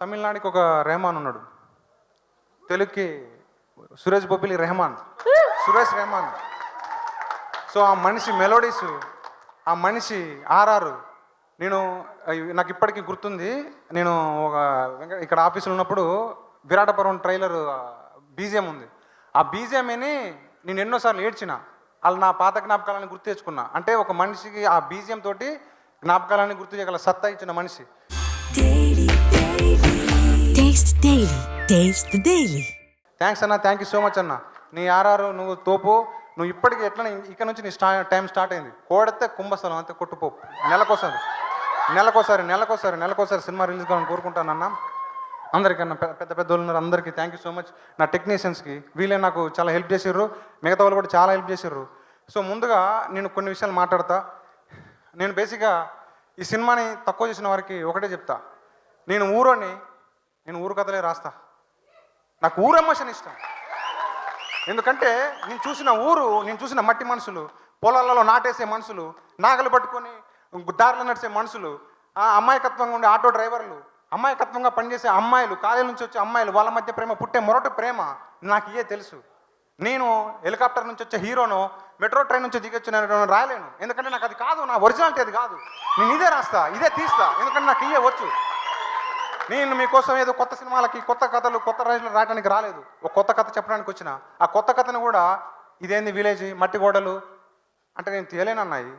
తమిళనాడుకి ఒక రెహమాన్ ఉన్నాడు. తెలుగుకి సురేష్ బొబ్బిలి రెహమాన్. సురేష్ రెహమాన్. సో ఆ మనిషి మెలోడీస్ ఆ మనిషి ఆర్ఆర్ నేను నాకు ఇప్పటికీ గుర్తుంది. నేను ఒక ఇక్కడ ఆఫీసులో ఉన్నప్పుడు విరాటపురం ట్రైలర్ బీజిఎం ఉంది. ఆ బీజిఎంని నేను ఎన్నోసార్లు ఏడ్చిన వాళ్ళు నా పాత జ్ఞాపకాలను గుర్తు తెచ్చుకున్నా. అంటే ఒక మనిషికి ఆ బీజిఎం తోటి జ్ఞాపకాలని గుర్తు చేయగల సత్తా ఇచ్చిన మనిషి. Taste daily taste daily. Thanks అన్న. థ్యాంక్ యూ సో మచ్ అన్న. నీ ఆర్ఆర్ నువ్వు తోపు. నువ్వు ఇప్పటికి ఎట్లా ఇక్కడ నుంచి నీ స్టా టైం స్టార్ట్ అయింది? కోడితే కుంభస్థలం అంతే కొట్టుపోపు నెలకోసారి. నెలకోసారి నెలకోసారి నెలకోసారి సినిమా రిలీజ్ కావాలని కోరుకుంటానన్న అందరికన్నా పెద్ద పెద్ద పెద్ద వాళ్ళు ఉన్నారు. అందరికీ థ్యాంక్ యూ సో మచ్ నా టెక్నీషియన్స్కి వీళ్ళే నాకు చాలా హెల్ప్ చేసారు మిగతా వాళ్ళు కూడా చాలా హెల్ప్ చేసారు సో ముందుగా నేను కొన్ని విషయాలు మాట్లాడతా. నేను బేసిక్గా ఈ సినిమాని తక్కువ చేసిన వారికి ఒకటే చెప్తా. నేను ఊరోని నేను ఊరు కథలే రాస్తా. నాకు ఊరు ఎమోషన్ ఇష్టం. ఎందుకంటే నేను చూసిన ఊరు నేను చూసిన మట్టి మనుషులు పొలాలలో నాటేసే మనుషులు నాగలు పట్టుకొని దారిలో నడిచే మనుషులు ఆ అమాయకత్వంగా ఉండే ఆటో డ్రైవర్లు అమాయకత్వంగా పనిచేసే అమ్మాయిలు కాలేజీ నుంచి వచ్చే అమ్మాయిలు వాళ్ళ మధ్య ప్రేమ పుట్టే మొరటి ప్రేమ నాకు ఇయే తెలుసు. నేను హెలికాప్టర్ నుంచి వచ్చే హీరోను మెట్రో ట్రైన్ నుంచి దిగొచ్చు నేను రాయలేను. ఎందుకంటే నాకు అది కాదు నా ఒరిజినాలిటీ అది కాదు. నేను ఇదే రాస్తా ఇదే తీస్తా. ఎందుకంటే నాకు ఇయ్యే వచ్చు. నేను మీకోసం ఏదో కొత్త సినిమాలకి కొత్త కథలు కొత్త రైతులు రాయడానికి రాలేదు. ఒక కొత్త కథ చెప్పడానికి వచ్చిన. ఆ కొత్త కథను కూడా ఇదేంది విలేజ్ మట్టి గోడలు అంటే నేను తేలేనన్నాయి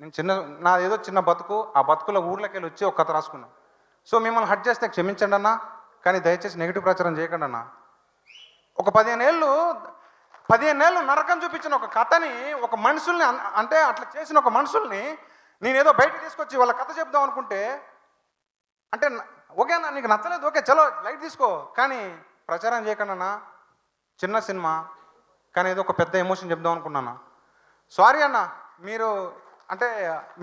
నేను చిన్న నాదేదో ఏదో చిన్న బతుకు ఆ బతుకులో ఊర్లోకి వెళ్ళి వచ్చి ఒక కథ రాసుకున్నాను సో మిమ్మల్ని హట్ చేస్తే క్షమించండి అన్న కానీ దయచేసి నెగిటివ్ ప్రచారం చేయకండి అన్న. ఒక పదిహేను ఏళ్ళు పదిహేను ఏళ్ళు నరకం చూపించిన ఒక కథని ఒక మనుషుల్ని అంటే అట్లా చేసిన ఒక మనుషుల్ని నేనేదో బయట తీసుకొచ్చి వాళ్ళ కథ చెప్దాం అనుకుంటే అంటే ఓకే అన్న నీకు నచ్చలేదు ఓకే చలో లైట్ తీసుకో. కానీ ప్రచారం చేయకుండా చిన్న సినిమా కానీ ఏదో ఒక పెద్ద ఎమోషన్ చెప్దాం అనుకున్నాను సారీ అన్న మీరు అంటే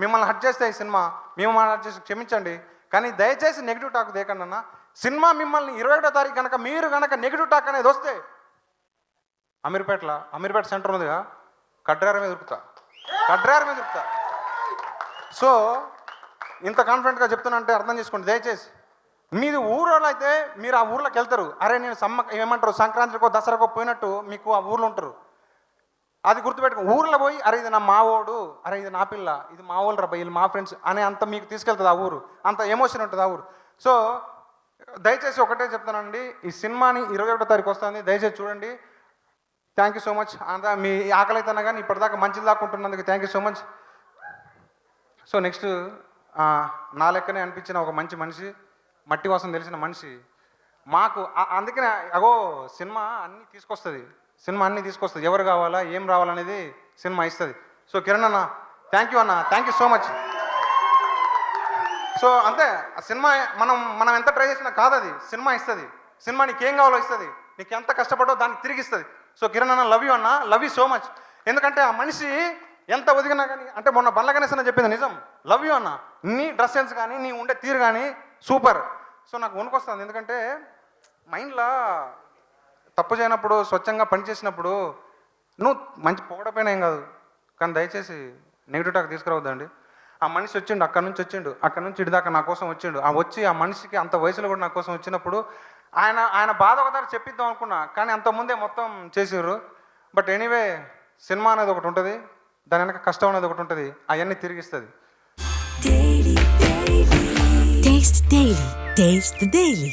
మిమ్మల్ని హట్ చేస్తే ఈ సినిమా మిమ్మల్ని హట్ చేసి క్షమించండి. కానీ దయచేసి నెగిటివ్ టాక్ దేకండి అన్న. సినిమా మిమ్మల్ని ఇరవై ఒకటో తారీఖు కనుక మీరు కనుక నెగిటివ్ టాక్ అనేది వస్తే అమీర్పేటలో అమీర్పేట సెంటర్ ఉందిగా కడ్రార మీద దొరుకుతా కడ్రార మీద దొరుకుతా సో ఇంత కాన్ఫిడెంట్గా చెప్తున్నంటే అర్థం చేసుకోండి దయచేసి. మీది ఊరోళ్ళు అయితే మీరు ఆ ఊర్లోకి వెళ్తారు. అరే నేను సమ్మ ఏమంటారు సంక్రాంతికో దసరాకో పోయినట్టు మీకు ఆ ఊర్లో ఉంటారు. అది గుర్తుపెట్టుకో ఊర్లో పోయి అరే ఇది నా మావోడు అరే ఇది నా పిల్ల ఇది మా వాళ్ళు రబ్బా వీళ్ళు మా ఫ్రెండ్స్ అనే అంత మీకు తీసుకెళ్తుంది ఆ ఊరు. అంత ఎమోషన్ ఉంటుంది ఆ ఊరు. సో దయచేసి ఒకటే చెప్తానండి ఈ సినిమాని ఇరవై ఒకటో తారీఖు వస్తుంది. దయచేసి చూడండి. థ్యాంక్ యూ సో మచ్ అంతా మీ ఆకలి అయితే కానీ ఇప్పటిదాకా మంచిది దాక్కుంటున్నందుకు thank you so much so next నా లెక్కనే అనిపించిన ఒక మంచి మనిషి మట్టి వాసన తెలిసిన మనిషి. మాకు అందుకనే అగో సినిమా అన్నీ తీసుకొస్తుంది. సినిమా అన్నీ తీసుకొస్తుంది. ఎవరు కావాలా ఏం రావాలనేది సినిమా ఇస్తుంది. సో కిరణ్ అన్న థ్యాంక్ యూ అన్న. Thank you so much so అంతే. ఆ సినిమా మనం మనం ఎంత ట్రై చేసినా కాదు అది. సినిమా ఇస్తుంది. సినిమా నీకు ఏం కావాలో ఇస్తుంది. నీకు ఎంత కష్టపడో దానికి తిరిగి ఇస్తుంది. సో కిరణ్ అన్న లవ్ యూ అన్న. లవ్ యూ సో మచ్ ఎందుకంటే ఆ మనిషి ఎంత ఒదిగినా కానీ అంటే మొన్న బండ్ల గణేశ్ అని చెప్పింది నిజం. లవ్ యూ అన్న. నీ డ్రెస్ సెన్స్ కానీ నీ ఉండే తీరు కానీ సూపర్. సో నాకు వణుకొస్తుంది. ఎందుకంటే మైండ్లో తప్పు చేయనప్పుడు స్వచ్ఛంగా పని చేసినప్పుడు నువ్వు మంచి పొగడపోయినా ఏం కాదు. కానీ దయచేసి నెగిటివ్ టాక్ తీసుకురావద్దండి. ఆ మనిషి వచ్చిండు అక్కడ నుంచి వచ్చిండు అక్కడ నుంచి ఇడిదాకా నా కోసం వచ్చిండు. ఆ వచ్చి ఆ మనిషికి అంత వయసులో కూడా నా కోసం వచ్చినప్పుడు ఆయన ఆయన బాధ ఒకసారి చెప్పిద్దాం అనుకున్నా. కానీ అంత ముందే మొత్తం చేసారు బట్ ఎనీవే సినిమా అనేది ఒకటి ఉంటుంది. దాని వెనక కష్టం అనేది ఒకటి ఉంటుంది. అవన్నీ తిరిగిస్తుంది. Taste daily taste the daily.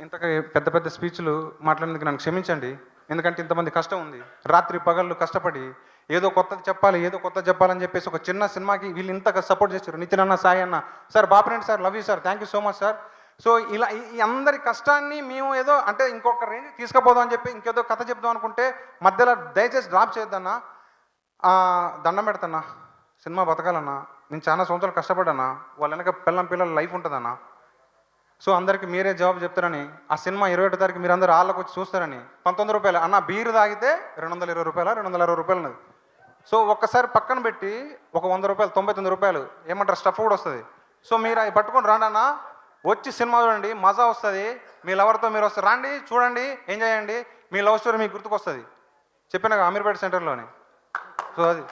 ఇంతగా పెద్ద పెద్ద స్పీచ్లు మాట్లాడేందుకు నన్ను క్షమించండి. ఎందుకంటే ఇంతమంది కష్టం ఉంది. రాత్రి పగళ్ళు కష్టపడి ఏదో కొత్తది చెప్పాలి ఏదో కొత్తది చెప్పాలని చెప్పేసి ఒక చిన్న సినిమాకి వీళ్ళు ఇంతగా సపోర్ట్ చేశారు. నితిన్ అన్న సాయి అన్న sir బాపరేంటి sir love you sir thank you so much sir so ఇలా ఈ- అందరి కష్టాన్ని మేము ఏదో అంటే ఇంకొక రేంజ్ తీసుకుపోదాం అని చెప్పి ఇంకేదో కథ చెప్దాం అనుకుంటే మధ్యలో దయచేసి డ్రాప్ చేయొద్దన్నా. దండం పెడతన్నా. సినిమా బతకాలన్నా నేను చాలా సంవత్సరాలు కష్టపడ్డానా వాళ్ళ వెనక పిల్లం పిల్లల లైఫ్ ఉంటుందన్నా. సో అందరికి మీరే జవాబు చెప్తారని ఆ సినిమా ఇరవై ఒకటో తారీఖు మీరు అందరు ఆళ్ళకి వచ్చి చూస్తారని పంతొమ్మిది రూపాయలు అన్న బీరు తాగితే రెండు వందల ఇరవై రూపాయలు రెండు వందల అరవై రూపాయలు ఉన్నది. సో ఒక్కసారి పక్కన పెట్టి ఒక వంద రూపాయలు తొంభై తొమ్మిది రూపాయలు ఏమంటారు స్టఫ్ కూడా వస్తుంది. సో మీరు అవి పట్టుకొని రాండి అన్న వచ్చి సినిమా చూడండి మజా వస్తుంది. మీ లవర్తో మీరు వస్తారు రండి చూడండి ఎంజాయ్ చేయండి. మీ లవ్ స్టోరీ మీకు గుర్తుకొస్తుంది. చెప్పిన అమీర్పేట సెంటర్లోని. సో అది.